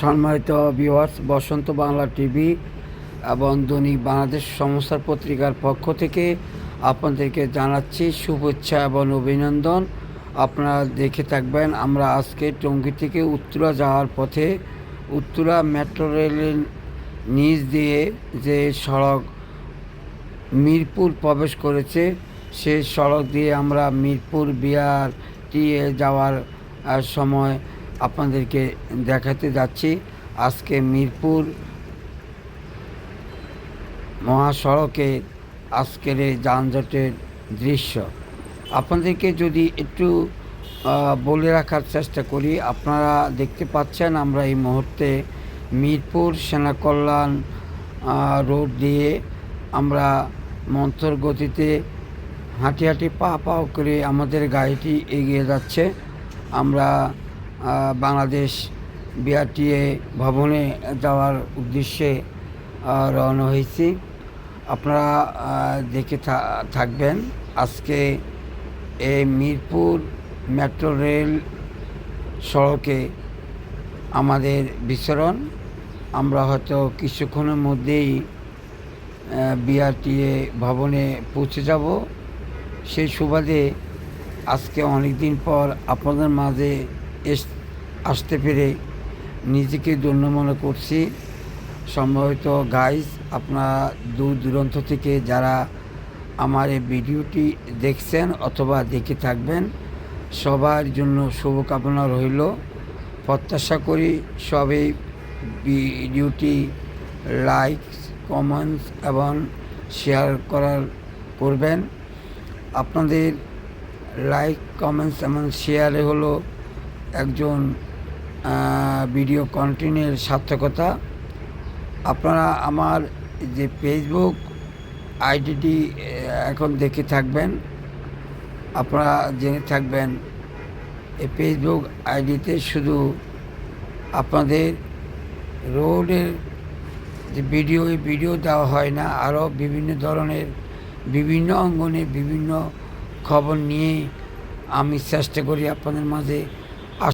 সম্মানিত ভিউয়ার্স বসন্ত বাংলা টিভি এবং দৈনিক বাংলাদেশ সংস্থার পত্রিকার পক্ষ থেকে আপনাদেরকে জানাচ্ছি শুভেচ্ছা এবং অভিনন্দন। আপনারা দেখে থাকবেন, আমরা আজকে টঙ্গী থেকে উত্তরা যাওয়ার পথে উত্তরা মেট্রো রেলের নিচ দিয়ে যে সড়ক মিরপুর প্রবেশ করেছে, সেই সড়ক দিয়ে আমরা মিরপুর, বিহার টিয়ে যাওয়ার সময় আপনাদেরকে দেখাতে যাচ্ছি। আজকে মিরপুর মহাসড়কে আজকের এই যানজটের দৃশ্য। আপনাদেরকে যদি একটু বলে রাখার চেষ্টা করি, আপনারা দেখতে পাচ্ছেন আমরা এই মুহূর্তে মিরপুর সেনাকল্যাণ রোড দিয়ে আমরা মন্থর গতিতে হাঁটি হাঁটি পা পাও করে আমাদের গাড়িটি এগিয়ে যাচ্ছে। আমরা বাংলাদেশ বিআরটিএ ভবনে যাওয়ার উদ্দেশ্যে রওনা হয়েছি। আপনারা দেখে থাকবেন আজকে এই মিরপুর মেট্রো রেল সড়কে আমাদের বিচরণ। আমরা হয়তো কিছুক্ষণের মধ্যেই বিআরটিএ ভবনে পৌঁছে যাব। সেই সুবাদে আজকে অনেক দিন পর আপনাদের মাঝে আসতে পেরে নিজেকে ধন্য মনে করছি। সম্ভবত গাইজ আপনারা দূর দূরান্ত থেকে যারা আমার এই ভিডিওটি দেখছেন অথবা দেখে থাকবেন, সবার জন্য শুভকামনা রইল। প্রত্যাশা করি সবাই ভিডিওটি লাইক কমেন্টস এবং শেয়ার করার করবেন। আপনাদের লাইক কমেন্টস এবং শেয়ারে হলো একজন ভিডিও কন্টেন্টের সার্থকতা। আপনারা আমার যে ফেসবুক আইডিটি এখন দেখে থাকবেন। আপনারা জেনে থাকবেন এই ফেসবুক আইডিতে শুধু আপনাদের রোডের যে ভিডিও এই ভিডিও দেওয়া হয় না, আরও বিভিন্ন ধরনের, বিভিন্ন অঙ্গনে বিভিন্ন খবর নিয়ে আমি চেষ্টা করি আপনাদের মাঝে